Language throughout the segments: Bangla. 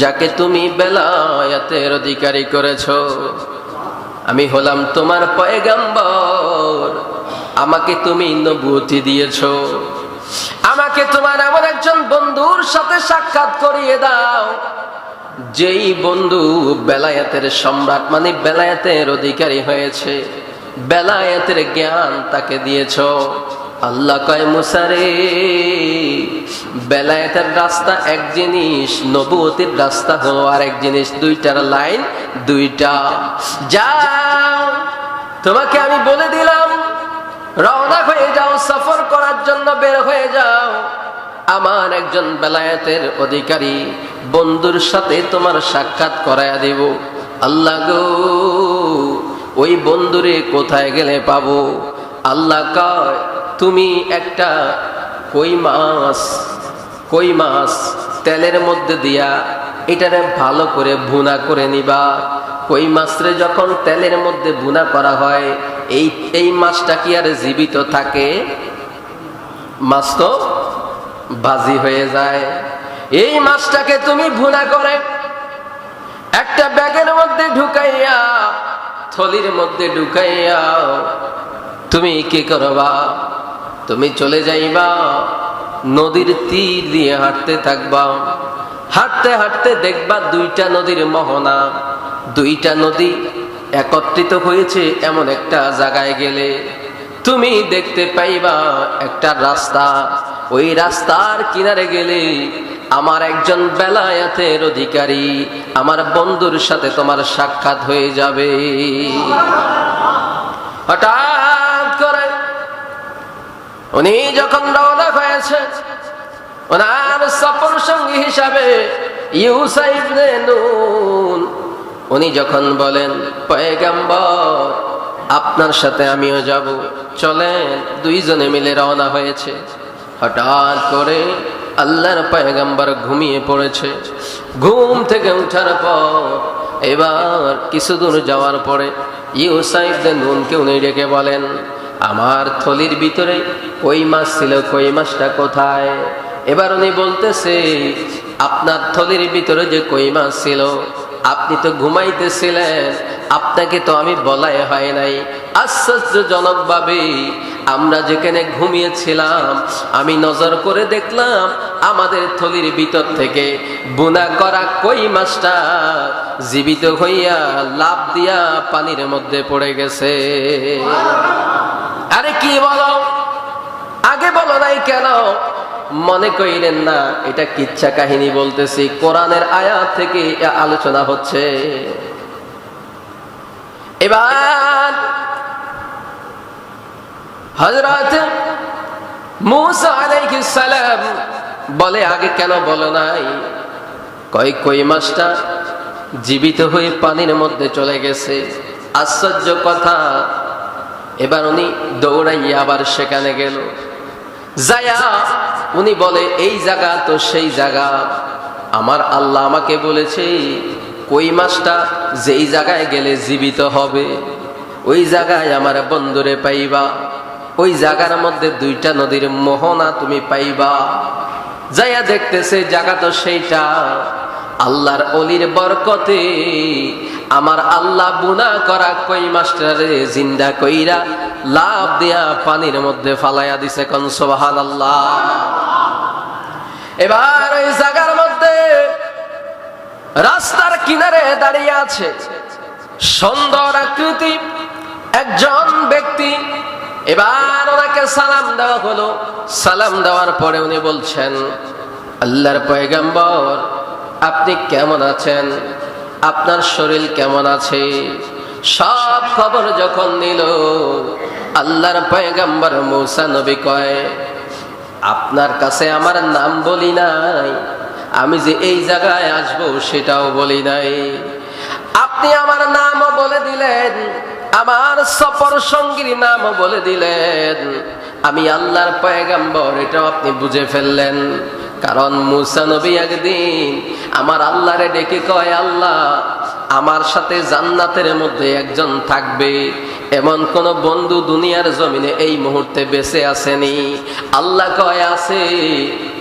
যাকে তুমি বেলায়াতের অধিকারী করেছ, আমি হলাম তোমার পয়গাম্বর। আমাকে তুমি নবুতি দিয়েছ। আমাকে তোমার এমন একজন বন্ধুর সাথে সাক্ষাৎ করিয়ে দাও, যেই বন্ধু বেলায়াতের সম্রাট মানে বেলায়াতের অধিকারী হয়েছে। বেলায়াতের জ্ঞান তাকে দিয়েছ। আল্লাহ কয় মুসারে বেলায়েতের রাস্তা এক জিনিস, নবুয়তির রাস্তা হলো আর এক জিনিস, দুইটার লাইন দুইটা। যাও, তোমাকে আমি বলে দিলাম, রওনা হয়ে যাও, সফর করার জন্য বের হয়ে যাও। আমার একজন বেলায়েতের অধিকারী বন্ধুর সাথে তোমার সাক্ষাৎ করায়া দেব। আল্লাহ গো, ওই বন্ধুরে কোথায় গেলে পাবো? আল্লাহ কয় তুমি একটা কই মাছ কই মাছ তেলের মধ্যে দিয়া এটারে ভালো করে ভুনা করে নিবা। কই মাছরে যখন তেলের মধ্যে ভুনা করা হয়, এই এই মাছটা কি আর জীবিত থাকে? মাছ তো বাজি হয়ে যায়। এই মাছটাকে তুমি ভুনা করে একটা ব্যাগের মধ্যে ঢুকাইয়া, থলির মধ্যে ঢুকাইয়া তুমি কি করবা? তুমি চলে যাইবা, নদীর তীর দিয়ে হাঁটতে থাকবা। হাঁটতে হাঁটতে দেখবা দুইটা নদীর মোহনা। দুইটা নদী একত্রিত হয়েছে এমন একটা জায়গায় গেলে। তুমি দেখতে পাইবা একটা রাস্তা। ওই রাস্তার কিনারে গেলে আমার একজন বেলায়াতের অধিকারী আমার বন্ধুর সাথে তোমার সাক্ষাৎ হয়ে যাবে। হঠাৎ উনি যখন রওনা হয়েছে, ওনার সফর সঙ্গী হিসাবে নুন, উনি যখন বলেন, পয়গাম্বর, আপনার সাথে আমিও যাব। চলেন, দুইজনে মিলে রওনা হয়েছে। হঠাৎ করে আল্লাহর পয়গাম্বর ঘুমিয়ে পড়েছে। ঘুম থেকে উঠার পর, এবার কিছু দূর যাওয়ার পরে ইউসাইব নুনকে উনি ডেকে বলেন আমার থলির ভিতরে কই মাছ ছিল কই মাছটা কোথায়? এবার উনি বলতেছে, আপনার থলির ভিতরে যে কই মাছ ছিল, আপনি তো ঘুমাইতেছিলেন, আপনাকে তো আমি বলাই হয় নাই। আশ্চর্যজনক ভাবে আমরা যেখানে ঘুমিয়েছিলাম, আমি নজর করে দেখলাম আমাদের থলির ভিতর থেকে বুনা করা কই মাছটা জীবিত হইয়া লাভ দিয়া পানির মধ্যে পড়ে গেছে। আরে কি বলো? আগে বলো নাই কেন? মনে করিলেন না, এটা কিচ্ছা কাহিনী বলতেছি, কোরআনের আয়াত থেকে আলোচনা হচ্ছে। এবার হজরত মুসা বলে, আগে কেন বলো নাই? কই কই মাছটা? জীবিত হয়ে পানির মধ্যে চলে গেছে। আশ্চর্য কথা এবার উনি দৌড়াইয়া আবার সেখানে গেল। যায়া উনি বলে, এই জায়গা তো সেই জায়গা। আমার আল্লাহ আমাকে বলেছে, কই মাছটা? যেই জায়গায় গেলে জীবিত হবে, ওই জায়গায় আমার বন্দরে পাইবা। ওই জায়গার মধ্যে দুইটা নদীর মোহনা তুমি পাইবা। যাইয়া দেখতেছে জায়গা তো সেইটা। আল্লাহর অলির বরকতে আমার আল্লাহ বুনা করা কই মাস্টারে জিন্দা কইরা লাভ দিয়া পানির মধ্যে ফালাইয়া দিছে কন সোহান আল্লাহ এবার ওই জায়গার মধ্যে রাস্তার কিনারে দাঁড়িয়ে আছে সুন্দর আকৃতি, একজন ব্যক্তি। এবার ওনাকে সালাম দেওয়া হলো। সালাম দেওয়ার পরে উনি বলছেন, আল্লাহর পয়গাম্বর, আপনি কেমন আছেন? আপনার শরীর কেমন আছে? সব খবর যখন নিল, আল্লাহর পয়গাম্বর মৌসা নবী কয়, আপনার কাছে আমার নাম বলি নাই, আমি যে এই জায়গায় আসব সেটাও বলি নাই। আপনি আমার নামও বলে দিলেন, আমার সফর সঙ্গীর নামও বলে দিলেন। আমি আল্লাহর পয়গাম্বর, এটাও আপনি বুঝে ফেললেন। কারণ মুসা নবী একদিন আমার আল্লাহরে ডেকে কয়, আল্লাহ, আমার সাথে জান্নাতের মধ্যে একজন থাকবে। এমন কোন বন্ধু দুনিয়ার জমিনে এই মুহূর্তে বেঁচে আসেনি। আল্লাহ কয়, আছে।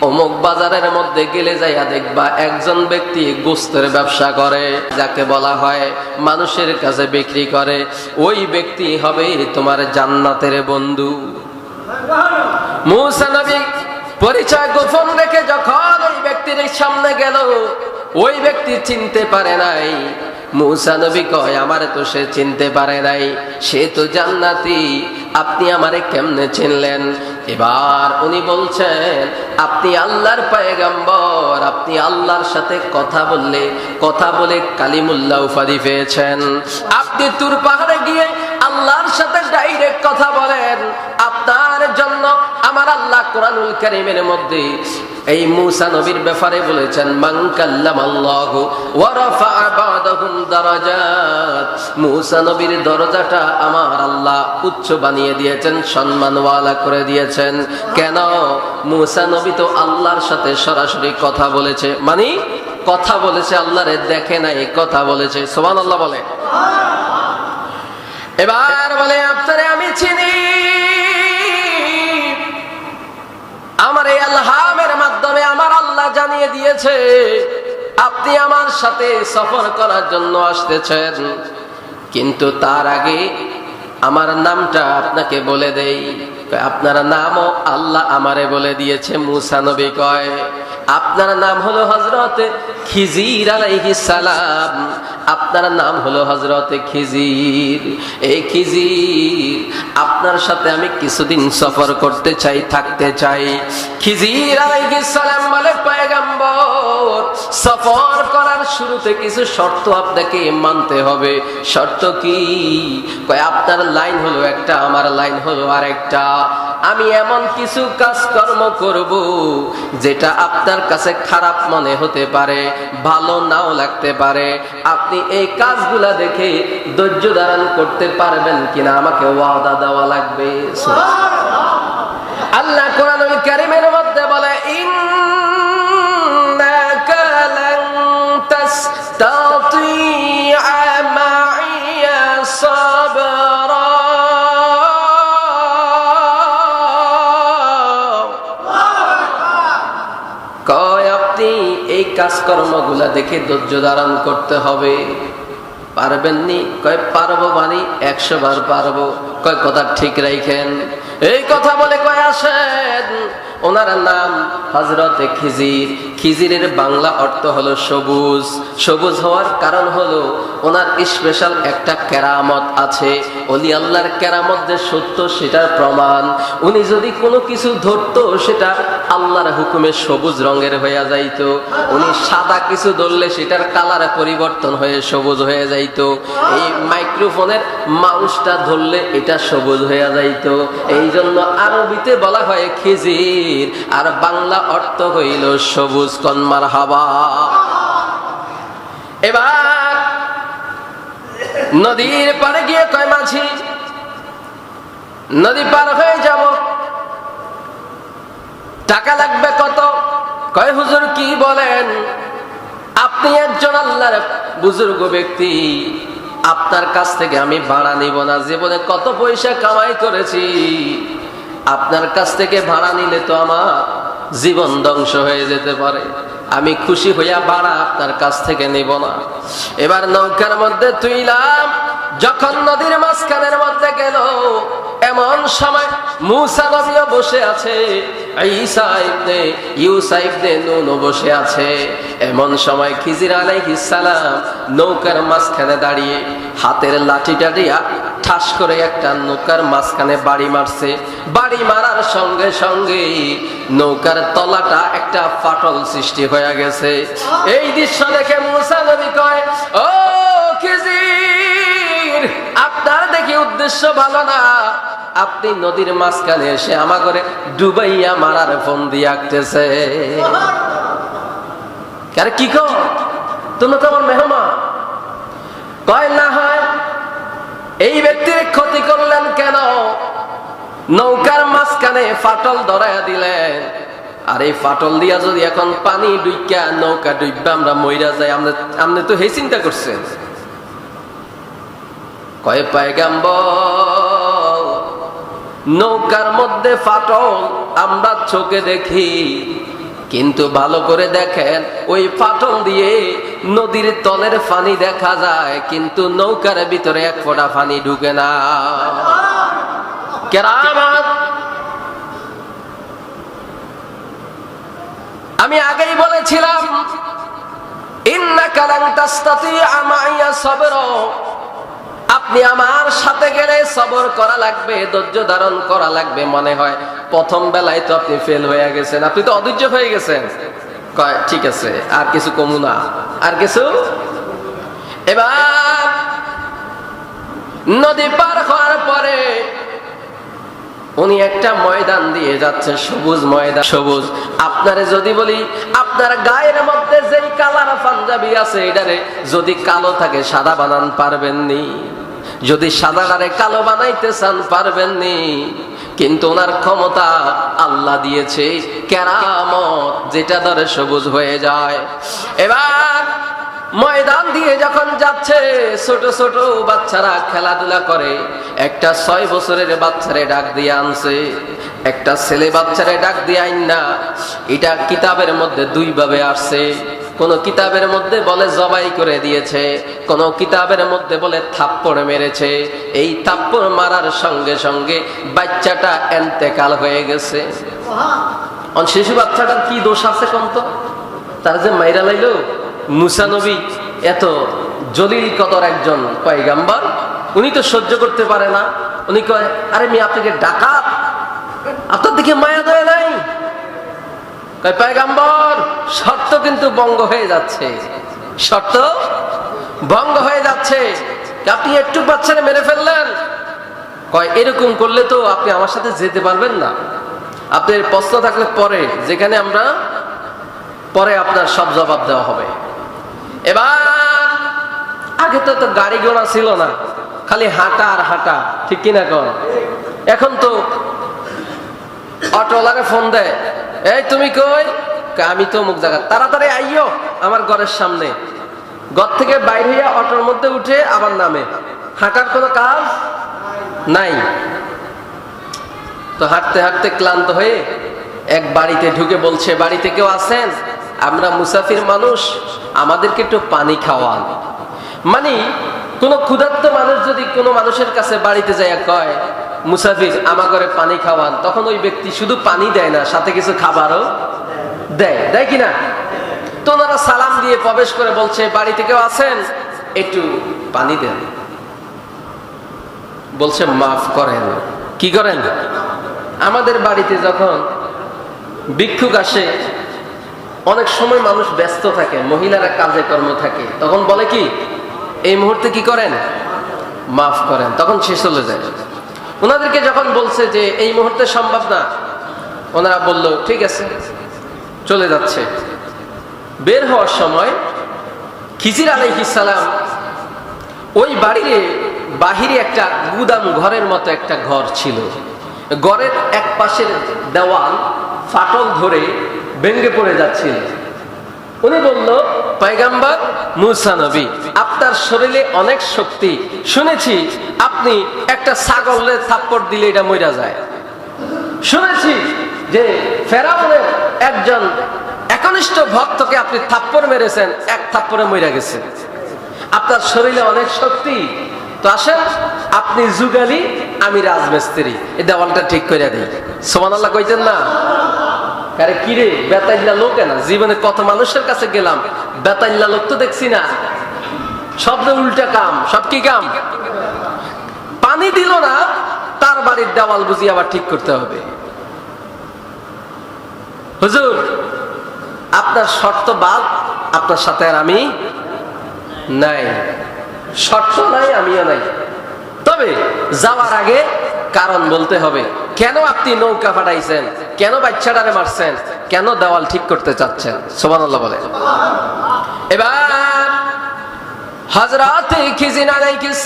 অমুক বাজারের মধ্যে গেলে যাইয়া দেখবা একজন ব্যক্তি গোস্তের ব্যবসা করে, যাকে বলা হয় মানুষের কাছে বিক্রি করে। ওই ব্যক্তি হবে তোমার জান্নাতের বন্ধু। মুসা নবী পরিচয় গোপন রেখে যখন ওই ব্যক্তির সামনে গেল, ওই ব্যক্তি চিনতে পারে নাই। কয়, আমারে তো সে চিনতে পারে নাই। সে তো জান্নাতি। আপনি আমারে কেমনে চিনলেন? এবার উনি বলছেন, আপনি আল্লাহর পায়গাম্বর। আপনি আল্লাহর সাথে কথা বললে, কথা বলে কালিমুল্লাহ উপাধি পেয়েছেন। আপনি তুর পাহাড়ে গিয়ে আল্লাহর সাথে ডাইরেক্ট কথা বলেন। আপনার আল্লাহ কোরআনুল মধ্যে এই নবীর ব্যাপারে বলেছেন আল্লাহ দারাজাত। নবীর দরজাটা আমার আল্লাহ উচ্চ বানিয়ে দিয়েছেন, সম্মানওয়ালা করে দিয়েছেন। কেন? মুসা নবী তো আল্লাহর সাথে সরাসরি কথা বলেছে। মানে কথা বলেছে আল্লাহরে, দেখে নাই, কথা বলেছে। সুবহানাল্লাহ বলে। এবার বলে আপনারে জানিয়ে দিয়েছে, আপনি আমার সাথে সফর করার জন্য আসতেছেন। কিন্তু তার আগে আমার নামটা আপনাকে বলে দেই। আপনার নামও আল্লাহ আমারে বলে দিয়েছে, মুসা নবী কয়। আপনার নাম হলো হজরত খিজির আলাইহিস সালাম। আপনার নাম হলো হজরত খিজির। এই খিজির, আপনার সাথে আমি কিছুদিন সফর করতে চাই, থাকতে চাই। খিজির আলাইহিস সালাম বলে, পয়গম্বর, সফর করার শুরুতে কিছু শর্ত আপনাকে মানতে হবে। শর্ত কি? কয়, আপনার লাইন হলো একটা, আমার লাইন হলো আরেকটা। আমি এমন কিছু কাজকর্ম করব যেটা আপনার কাছে খারাপ মনে হতে পারে, ভালো নাও লাগতে পারে। আপনি এই কাজগুলা দেখে ধৈর্য ধারণ করতে পারবেন কিনা আমাকে ওয়াদা দেওয়া লাগবে। আল্লাহ কোরআনুল কারীমের কাজকর্মগুলা দেখে ধৈর্য ধারণ করতে হবে। পারবেননি কয়, পারব মানে একশো বার পারব। কয়, কথা ঠিক রাখেন এই কথা বলে কয়, আসেন। ওনার নাম হজরতে খিজির। খিজিরের বাংলা অর্থ হলো সবুজ। সবুজ হওয়ার কারণ হলো ওনার স্পেশাল একটা কেরামত আছে। অলি আল্লাহর কেরামত যে সত্য সেটার প্রমাণ। উনি যদি কোনো কিছু ধরতো সেটা আল্লাহর হুকুমে সবুজ রঙের হয়ে যাইতো। উনি সাদা কিছু ধরলে সেটার কালারে পরিবর্তন হয়ে সবুজ হয়ে যাইতো। এই মাইক্রোফোনের মাউসটা ধরলে এটা সবুজ হয়ে যাইতো। এই জন্য আরবিতে বলা হয় খিজির। আর বাংলা অর্থ হইল সবুজ কন্মার হাবা এবার নদীর পারে গিয়ে কয় মাঝি, নদী পার হয়ে যাব। টাকা লাগবে কত? কয় হুজুর, কি বলেন? আপনি একজন আল্লাহর বুজুর্গ ব্যক্তি। আপনার কাছ থেকে আমি ভাড়া নিব না। জীবনে কত পয়সা কামাই করেছি। আপনার কাছ থেকে ভাড়া নিলে তো আমার জীবন ধ্বংস হয়ে যেতে পারে। আমি খুশি হইয়া ভাড়া আপনার কাছ থেকে নিব না। এবার নৌকার মধ্যে তুইলাম, যখন নদীর মাঝখানের মধ্যে গেল, এমন সময় মুসা নবীও বসে আছে বসে আছে। এমন সময় খিজির আলাইহিস সালাম নৌকার মাঝখানে দাঁড়িয়ে হাতের লাঠিটা দিয়া ঠাস করে একটা নৌকার মাঝখানে বাড়ি মারছে। বাড়ি মারার সঙ্গে সঙ্গে নৌকার তলাটা একটা ফাটল সৃষ্টি হয়ে গেছে। এই দৃশ্য দেখে মুসা কয়, ও আপনার দেখি উদ্দেশ্য ভালো না। আপনি নদীর মাঝখানে এসে আমা করে ডুবাইয়া মারার ফোন দিয়ে আঁকতেছে। আরে কি কর তুমি তো মেহমান। কয়, না হয় এই ব্যক্তির ক্ষতি করলেন কেন? নৌকার মাঝখানে ফাটল ধরাইয়া দিলেন। আর এই ফাটল দিয়া যদি এখন পানি ডুইকা নৌকা ডুইবা আমরা মইরা যাই আপনি আপনি তো হে চিন্তা করছেন। কয় পায়গাম্ব নৌকার মধ্যে ফাটল আমরা চোখে দেখি। কিন্তু ভালো করে দেখেন, ওই ফাটল দিয়ে নদীর তলের পানি দেখা যায়, কিন্তু নৌকার ভিতরে এক ফোঁটা পানি ঢুকে না। আমি আগেই বলেছিলাম আপনি আমার সাথে গেলে সবর করা লাগবে, ধৈর্য ধারণ করা লাগবে মনে হয়। প্রথম বেলায় তো আপনি ফেল হয়ে গেছেন। আপনি তো অধৈর্য হয়ে গেছেন। কয়, ঠিক আছে, আর কিছু কমু না। আর কিছু? এবার নদী পার হওয়ার পরে উনি একটা ময়দান দিয়ে যাচ্ছে, সবুজ ময়দান, সবুজ। আপনারে যদি বলি, আপনার গায়ের মধ্যে যেই কালার পাঞ্জাবি আছে, এটারে যদি কালো থাকে, সাদা বানান পারবেননি। যদি সাদাটারে কালো বানাইতে চান, পারবেননি। কিন্তু ওনার ক্ষমতা আল্লাহ দিয়েছে। কেরামত যেটা ধরে সবুজ হয়ে যায়। এবার ময়দান দিয়ে যখন যাচ্ছে, ছোট ছোট বাচ্চারা খেলাধুলা করে। একটা ছয় বছরের বাচ্চারে ডাক দিয়ে আনছে। একটা ছেলে বাচ্চারে ডাক দিয়ে আইন না। এটা কিতাবের মধ্যে দুইভাবে আসছে। কোন কিতাবের মধ্যে বলে জবাই করে দিয়েছে, কোন কিতাবের মধ্যে বলে থাপ্পড় মেরেছে। এই থাপ্পড় মারার সঙ্গে সঙ্গে বাচ্চাটা এন্তেকাল হয়ে গেছে। শিশু বাচ্চাটার কি দোষ আছে কোন তো তার যে মাইরা লাইলো, মুসা নবী এত জলিল কদর একজন পয়গাম্বার, উনি তো সহ্য করতে পারে না। উনি কয়, আরে মি আপনাকে ডাকাত। আপনার দিকে মায়া দেয় নাই? কয়, পয়গাম্বর শর্ত কিন্তু বঙ্গ হয়ে যাচ্ছে। শর্ত ভঙ্গ হয়ে যাচ্ছে। আপনি একটু বাচ্চারে মেরে ফেললেন। কয়, এরকম করলে তো আপনি আমার সাথে যেতে পারবেন না। আপনার প্রশ্ন থাকলে পরে, যেখানে আমরা, পরে আপনার সব জবাব দেওয়া হবে। এবার, আগে তো তো গাড়ি ঘোড়া ছিল না। খালি হাঁটা আর হাঁটা, ঠিক কিনা কর এখন তো অটোলারে ফোন দেয়, এই তুমি কই? আমি তো মুখ জায়গা তাড়াতাড়ি আইও আমার ঘরের সামনে। ঘর থেকে বাইর হইয়া অটোর মধ্যে উঠে আবার নামে। হাঁটার কোনো কাজ নাই। তো হাঁটতে হাঁটতে ক্লান্ত হয়ে এক বাড়িতে ঢুকে বলছে, বাড়িতে কেউ আছেন? আমরা মুসাফির মানুষ, আমাদেরকে একটু পানি খাওয়ান। মানে কোন ক্ষুধার্ত মানুষ যদি কোনো মানুষের কাছে বাড়িতে যায় কয়, মুসাফির, আমার ঘরে পানি খাওয়ান, তখন ওই ব্যক্তি শুধু পানি দেয় না, সাথে কিছু খাবারও দেয় দেয় কিনা? তো ওনারা সালাম দিয়ে প্রবেশ করে বলছে, বাড়িতে কেউ আছেন? একটু পানি দেন। বলছে, মাফ করেন। কি করেন? আমাদের বাড়িতে যখন ভিক্ষুক আসে, অনেক সময় মানুষ ব্যস্ত থাকে, মহিলারা কাজে কর্ম থাকে, তখন বলে কি, এই মুহূর্তে কি করেন? মাফ করেন। তখন সে চলে যায়। ওনাদেরকে যখন বলছে যে, এই মুহূর্তে সম্ভব না, ওনারা বলল, ঠিক আছে। চলে যাচ্ছে। বের হওয়ার সময় খিজির আলাইহিসালাম ওই বাড়িতে বাহিরে একটা গুদাম ঘরের মতো একটা ঘর ছিল। ঘরের এক পাশের দেওয়াল ফাটল ধরে ভেঙ্গে পড়ে যাচ্ছিল। উনি বলল, পয়গাম্বর মুসা নবী, আপনার শরীরে অনেক শক্তি। শুনেছি আপনি একটা ছাগলের থাপ্পড় দিলে এটা মইরা যায়। শুনেছি যে ফেরাউনের একজন একনিষ্ঠ ভক্তকে আপনি থাপ্পড় মেরেছেন, এক থাপ্পড়ে মইরা গেছে। আপনার শরীরে অনেক শক্তি। তো আসেন, আপনি যুগালি, আমি রাজমিস্ত্রি। এই দেওয়ালটা ঠিক করে দিই। সোমান আল্লাহ কইতেন না? আরে কিরে বেতাইল্লা লোক না জীবনে কত মানুষের কাছে গেলাম, বেতাইল্লা লোক তো দেখছি না। শব্দ উল্টা কাম, সব কি কাম? পানি দিল না, তার বাড়ির দেওয়াল বুঝি আবার ঠিক করতে হবে। হুজুর, আপনার শর্ত বাদ, আপনার সাথে আর আমি নাই। শর্ত নাই, আমিও নাই। তবে যাওয়ার আগে কারণ বলতে হবে, কেন আপনি নৌকা ফাটাইছেন কেন বাচ্চাটারে মারছেন? কেন দেওয়াল ঠিক করতে চাচ্ছেন? সোমান বলে। এবার হজরত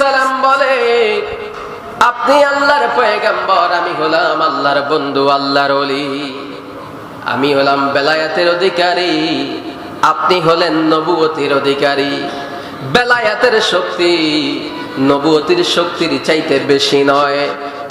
সালাম বলে, আপনি আল্লাহর পয়গম্বর, আমি হলাম আল্লাহর বন্ধু, আল্লাহর ওলি। আমি হলাম বেলায়াতের অধিকারী, আপনি হলেন নবুয়তির অধিকারী। বেলায়াতের শক্তি নবুয়তির শক্তির চাইতে বেশি নয়,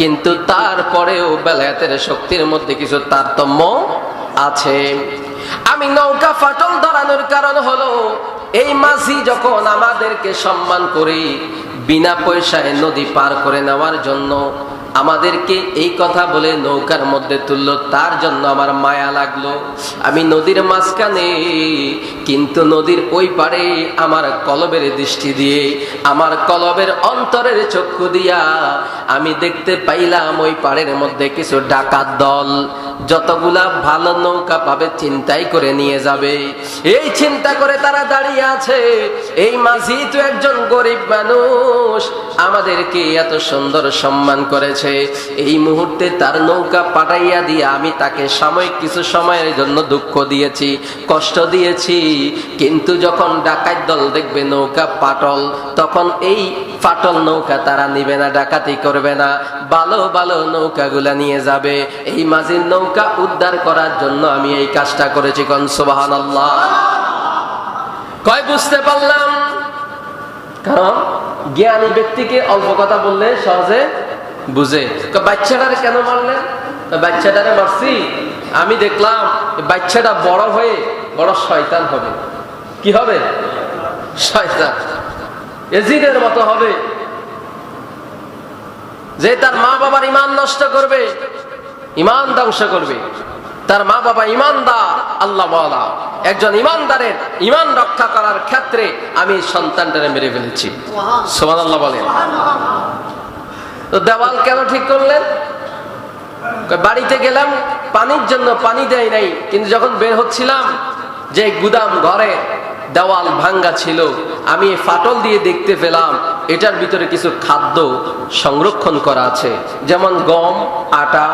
কিন্তু তারপরেও বেলায়াতের শক্তির মধ্যে কিছু তারতম্য আছে। আমি নৌকা ফাটল ধরানোর কারণ হলো, এই মাঝি যখন আমাদেরকে সম্মান করি, বিনা পয়সায় নদী পার করে নেওয়ার জন্য আমাদেরকে এই কথা বলে নৌকার মধ্যে তুললো, তার জন্য আমার মায়া লাগল। আমি নদীর মাঝখানে, কিন্তু নদীর ওই পারে আমার কলবের দৃষ্টি দিয়ে, আমার কলবের অন্তরের চক্ষু দিয়া আমি দেখতে পাইলাম ওই পাড়ের মধ্যে কিছু ডাকাত দল। যতগুলা ভালো নৌকা পাবে চিন্তাই করে নিয়ে যাবে। এই চিন্তা করে তারা দাঁড়িয়ে আছে। এই মাঝি তো একজন গরিব মানুষ আমাদেরকে এত সুন্দর সম্মান করেছে। এই মুহূর্তে তার নৌকা পাঠাইয়া দিয়ে আমি তাকে সাময়িক কিছু সময়ের জন্য দুঃখ দিয়েছি, কষ্ট দিয়েছি। কিন্তু যখন ডাকাত দল দেখবে নৌকা পাটল, তখন এই ফাটল নৌকা তারা নিবে না, ডাকাতি করবে না। ভালো ভালো নৌকাগুলা নিয়ে যাবে। এই মাঝির নৌকা উদ্ধার করার জন্য আমি এই কাজটা করেছি কন? সুবাহান কয়, বুঝতে পারলাম? কারণ জ্ঞানী ব্যক্তিকে অল্প কথা বললে সহজে বুঝে। বাচ্চাটারে কেন মারলেন? বাচ্চাটারে মারছি। আমি দেখলাম বাচ্চাটা বড় হয়ে বড় শয়তান হবে। কি হবে? শয়তান। এজিদের মতো হবে। যে তার মা বাবার ইমান নষ্ট করবে। ইমান ধ্বংস করবে। তার মা বাবা ইমানদার, আল্লাহ একজন ইমানদারের ইমান রক্ষা করার ক্ষেত্রে আমি সন্তানটারে মেরে ফেলেছি। সোমান আল্লাহ বলেন দেওয়াল কেন ঠিক করলেন? বাড়িতে গেলাম, পানির জন্য পানি দেয় নাই, কিন্তু যখন বের হচ্ছিলাম, যে গুদাম ঘরে দেওয়াল ভাঙ্গা ছিল, আমি ফাটল দিয়ে দেখতে পেলাম, এটার ভিতরে কিছু খাদ্য সংরক্ষণ করা আছে। যেমন গম, আটা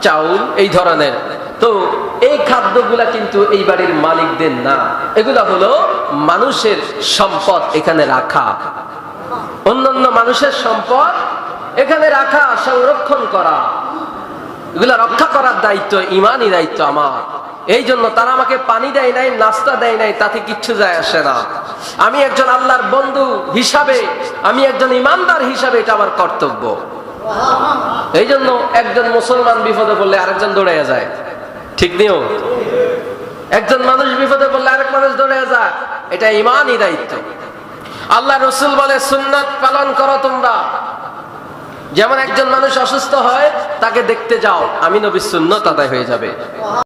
চাউল, এই ধরনের। তো এই খাদ্যগুলা কিন্তু এই বাড়ির মালিকদের না। এগুলা হলো মানুষের সম্পদ এখানে রাখা। অন্যান্য মানুষের সম্পদ এখানে রাখা, সংরক্ষণ করা। এগুলা রক্ষা করার দায়িত্ব, ইমানই দায়িত্ব আমার। এই জন্য তারা আমাকে পানি দেয় নাই, নাস্তা দেয় নাই, তাতে কিচ্ছু যায় আসে না। আমি একজন আল্লাহর বন্ধু হিসাবে, আমি একজন ইমানদার হিসাবে এটা আমার কর্তব্য। এই জন্য একজন মুসলমান বিপদে পড়লে আরেকজন দৌড়াইয়া যায়। ঠিক নিও একজন মানুষ বিপদে পড়লে আরেক মানুষ দৌড়াইয়া যায়। এটা ইমানই দায়িত্ব। আল্লাহ রসুল বলে, সুন্নাত পালন করো তোমরা। যেমন একজন মানুষ অসুস্থ হয়, তাকে দেখতে যাও। আমি নবী সুন্নত আদায় হয়ে যাবে।